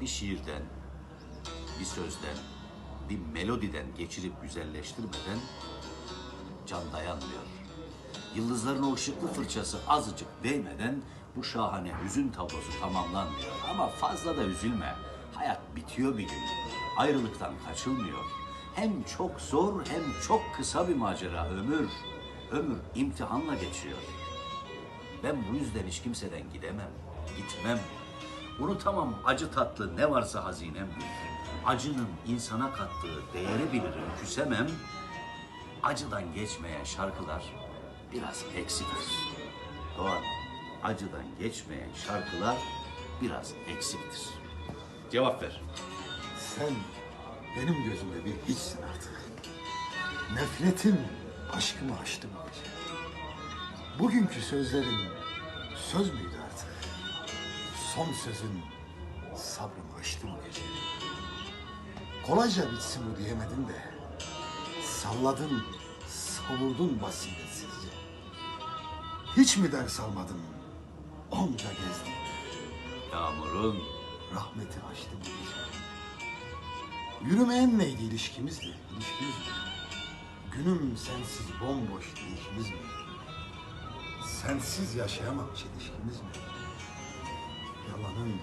bir şiirden, bir sözden, bir melodiden geçirip güzelleştirmeden can dayanmıyor. Yıldızların o ışıklı fırçası azıcık değmeden bu şahane hüzün tablosu tamamlanmıyor. Ama fazla da üzülme. Hayat bitiyor bir gün. Ayrılıktan kaçılmıyor. Hem çok zor hem çok kısa bir macera ömür. Ömür imtihanla geçiyor. Ben bu yüzden hiç kimseden gidemem, gitmem. Unutamam acı tatlı ne varsa hazinem. Acının insana kattığı değeri bilirim, küsemem. Acıdan geçmeyen şarkılar biraz eksiktir. Doğan, acıdan geçmeyen şarkılar biraz eksiktir. Cevap ver. Sen benim gözümde bir hiçsin artık. Nefretim aşkımı aştı gece. Bugünkü sözlerin söz müydü artık? Son sözün sabrımı aştı bu gece. Kolayca bitsin bu diyemedin de salladın, savurdun basiretsizce. Hiç mi ders almadın? Onca gezdin, Yağmur'un rahmeti açtı bu gece. Yürümeyen neydi ilişkimizdi, ilişkimiz mi? Günüm sensiz bomboş ilişkimiz mi? Sensiz yaşayamam çelişkimiz mi? Yalanın